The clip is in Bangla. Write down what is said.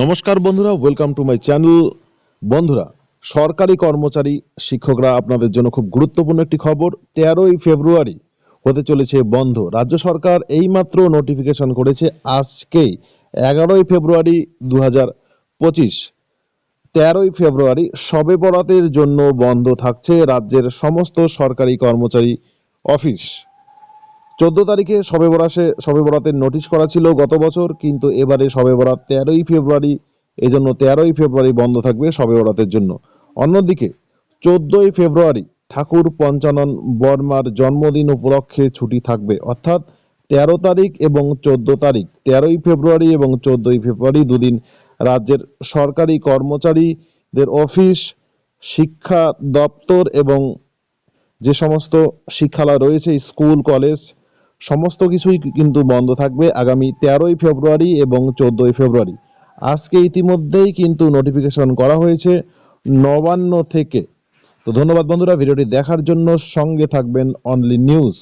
নমস্কার বন্ধুরা ওয়েলকাম টু মাই চ্যানেল বন্ধুরা, সরকারি কর্মচারী, শিক্ষকরা আপনাদের জন্য খুব গুরুত্বপূর্ণ একটি খবর। তেরোই ফেব্রুয়ারি হতে চলেছে বন্ধ। রাজ্য সরকার এইমাত্র নোটিফিকেশন করেছে আজকেই, এগারোই ফেব্রুয়ারি দু হাজার পঁচিশ। তেরোই ফেব্রুয়ারি শবে বরাতের জন্য বন্ধ থাকছে রাজ্যের সমস্ত সরকারি কর্মচারী অফিস। চোদ্দ তারিখে শবে বরাসে শবে বরাতের নোটিশ করা ছিল গত বছর, কিন্তু এবারে শবে বরাত তেরোই ফেব্রুয়ারি এই জন্য তেরোই ফেব্রুয়ারি বন্ধ থাকবে শবে বরাতের জন্য। অন্যদিকে, চোদ্দই ফেব্রুয়ারি ঠাকুর পঞ্চানন বর্মার জন্মদিন উপলক্ষে ছুটি থাকবে। অর্থাৎ তেরো তারিখ এবং চোদ্দ তারিখ, তেরোই ফেব্রুয়ারি এবং চোদ্দই ফেব্রুয়ারি দুদিন রাজ্যের সরকারি কর্মচারীদের অফিস, শিক্ষা দপ্তর এবং যে সমস্ত শিক্ষালয় রয়েছে, স্কুল, কলেজ সমস্ত কিছুই কিন্তু বন্ধ থাকবে আগামী তেরোই ফেব্রুয়ারি এবং চোদ্দই ফেব্রুয়ারি। আজকে ইতিমধ্যেই কিন্তু নোটিফিকেশন করা হয়েছে নবান্ন থেকে। তো ধন্যবাদ বন্ধুরা, ভিডিওটি দেখার জন্য সঙ্গে থাকবেন অনলি নিউজ